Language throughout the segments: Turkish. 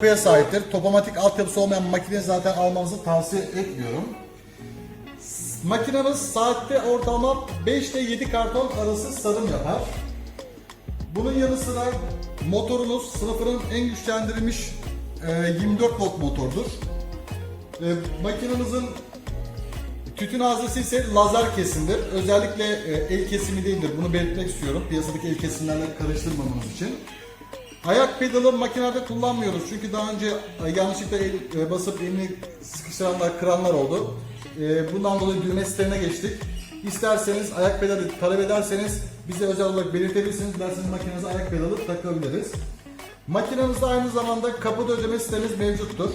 yapıya sahiptir. Topomatik altyapısı olmayan makine zaten almanızı tavsiye etmiyorum. Makinemiz saatte ortalama 5 ile 7 karton arası sarım yapar. Bunun yanı sıra motorunuz sınıfının en güçlendirilmiş e, 24 volt motordur. E, makinamızın tütün haznesi ise lazer kesimdir. Özellikle e, el kesimi değildir. Bunu belirtmek istiyorum. Piyasadaki el kesimlerle karıştırmamanız için. Ayak pedalı makinede kullanmıyoruz çünkü daha önce e, yanlışlıkla el, e, basıp elini sıkıştıranlar, kıranlar oldu. E, Bundan dolayı düğme sitelerine geçtik. İsterseniz ayak pedalı talep ederseniz bize özel olarak belirtebilirsiniz. Derseniz makinenize ayak pedalı takabiliriz. Makinemizde aynı zamanda kapıda ödeme sistemimiz mevcuttur.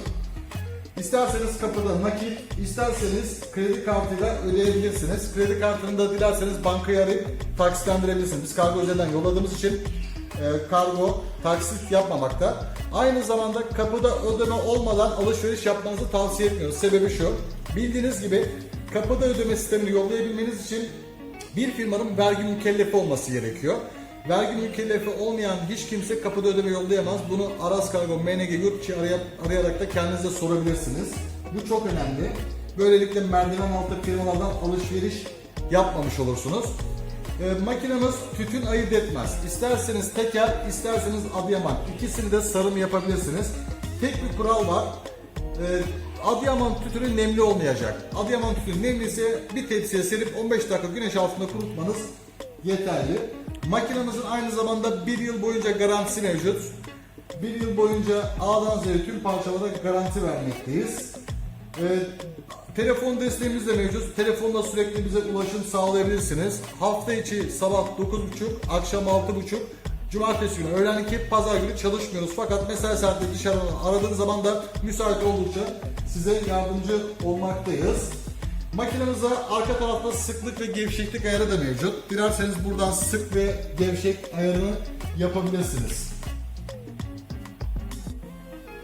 İsterseniz kapıda nakit, isterseniz kredi kartıyla ödeyebilirsiniz. Kredi kartını da dilerseniz bankayı arayıp taksitlendirebilirsiniz. Biz kargo özelden yolladığımız için e, kargo taksit yapmamakta. Aynı zamanda kapıda ödeme olmadan alışveriş yapmanızı tavsiye etmiyoruz. Sebebi şu, bildiğiniz gibi kapıda ödeme sistemini yollayabilmeniz için bir firmanın vergi mükellefi olması gerekiyor. Vergi mükellefi olmayan hiç kimse kapıda ödeme yollayamaz. Bunu Aras Kargo, MNG Yurtçı arayıp- arayarak da kendinize sorabilirsiniz. Bu çok önemli. Böylelikle merdiven altı firmalardan alışveriş yapmamış olursunuz. E, makinemiz tütün ayırt etmez. İsterseniz teker, isterseniz Adıyaman. İkisini de sarım yapabilirsiniz. Tek bir kural var. E, Adıyaman tütünü nemli olmayacak. Adıyaman tütünü nemli ise bir tepsiye serip 15 dakika güneş altında kurutmanız yeterli. Makinemizin aynı zamanda bir yıl boyunca garantisi mevcut. Bir yıl boyunca A'dan Z'ye tüm parçalara garanti vermekteyiz. Ee, telefon desteğimiz de mevcut. Telefonla sürekli bize ulaşım sağlayabilirsiniz. Hafta içi sabah 9.30, akşam 6.30, cumartesi günü, öğlen 2, pazar günü çalışmıyoruz. Fakat mesai saatleri dışarıdan aradığınız zaman da müsait oldukça size yardımcı olmaktayız. Makinemize arka tarafta sıklık ve gevşeklik ayarı da mevcut. Dilerseniz buradan sık ve gevşek ayarını yapabilirsiniz.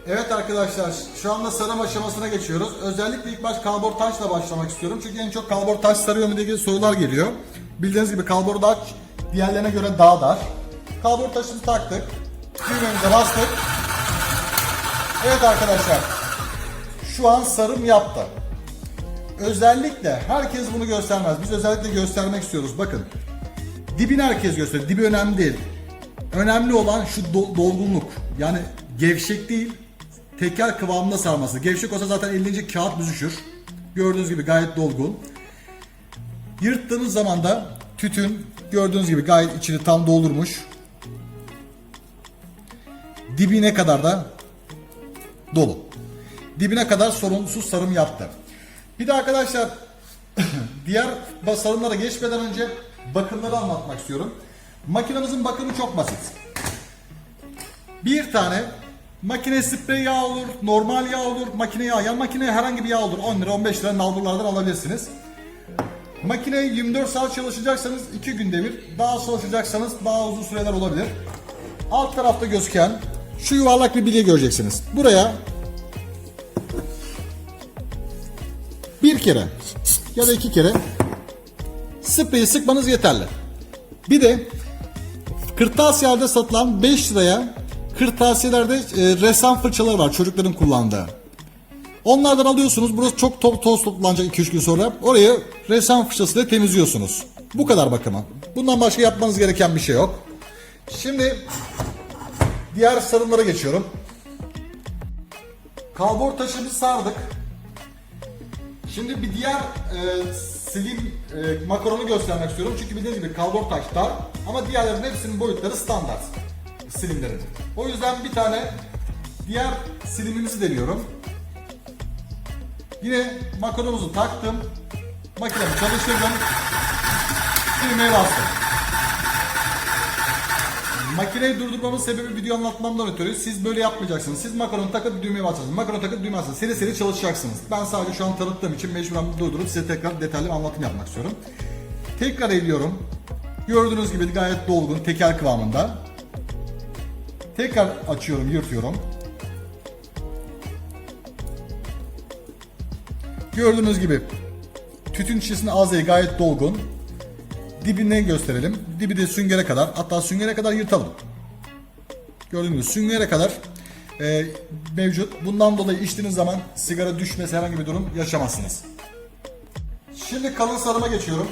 Evet arkadaşlar şu anda sarım aşamasına geçiyoruz. Özellikle ilk baş kalbor taşla başlamak istiyorum. Çünkü en çok kalbor taş sarıyor mu diye sorular geliyor. Bildiğiniz gibi kalbor taş diğerlerine göre daha dar. Kalbor taşımızı taktık. Düğmemize bastık. Evet arkadaşlar. Şu an sarım yaptı. Özellikle herkes bunu göstermez. Biz özellikle göstermek istiyoruz. Bakın. Dibini herkes gösterir. Dibi önemli değil. Önemli olan şu do- dolgunluk. Yani gevşek değil, teker kıvamında sarması. Gevşek olsa zaten 50. kağıt büzüşür. Gördüğünüz gibi gayet dolgun. Yırttığınız zaman da tütün gördüğünüz gibi gayet içini tam doldurmuş. Dibine kadar da dolu. Dibine kadar sorunsuz sarım yaptı. Bir de arkadaşlar diğer sarımlara geçmeden önce bakımları anlatmak istiyorum. Makinemizin bakımı çok basit. Bir tane makine sprey yağ olur, normal yağ olur, makine yağı. Yani makineye herhangi bir yağ olur. 10 lira 15 lira nalburlardan alabilirsiniz. Makineyi 24 saat çalışacaksanız 2 günde bir, daha çalışacaksanız daha uzun süreler olabilir. Alt tarafta gözüken şu yuvarlak bir bilye göreceksiniz. Buraya bir kere ya da iki kere spreyi sıkmanız yeterli. Bir de kırtasiyelerde satılan 5 liraya kırtasiyelerde e, ressam fırçaları var çocukların kullandığı. Onlardan alıyorsunuz. Burası çok top, toz toplanacak 2-3 gün sonra. Orayı ressam fırçasıyla temizliyorsunuz. Bu kadar bakımı. Bundan başka yapmanız gereken bir şey yok. Şimdi diğer sarımlara geçiyorum. Kalbor taşımızı sardık. Şimdi bir diğer e, slim e, makaronu göstermek istiyorum. Çünkü bildiğiniz gibi kalbor taş dar ama diğerlerinin hepsinin boyutları standart slimlerin. O yüzden bir tane diğer slimimizi deniyorum. Yine makaronumuzu taktım. Makinemi çalıştırdım. Düğmeye bastım. Makineyi durdurmamın sebebi video anlatmamdan ötürü siz böyle yapmayacaksınız. Siz makaronu takıp düğmeye basacaksınız. Makaronu takıp düğmeye basacaksınız. Seri seri çalışacaksınız. Ben sadece şu an tanıttığım için mecburen durdurup size tekrar detaylı bir anlatım yapmak istiyorum. Tekrar eliyorum. Gördüğünüz gibi gayet dolgun, teker kıvamında. Tekrar açıyorum, yırtıyorum. Gördüğünüz gibi tütün şişesinin ağzı gayet dolgun. Dibini gösterelim. Dibi de süngere kadar hatta süngere kadar yırtalım. Gördüğünüz gibi süngere kadar e, mevcut. Bundan dolayı içtiğiniz zaman sigara düşmesi herhangi bir durum yaşamazsınız. Şimdi kalın sarıma geçiyorum.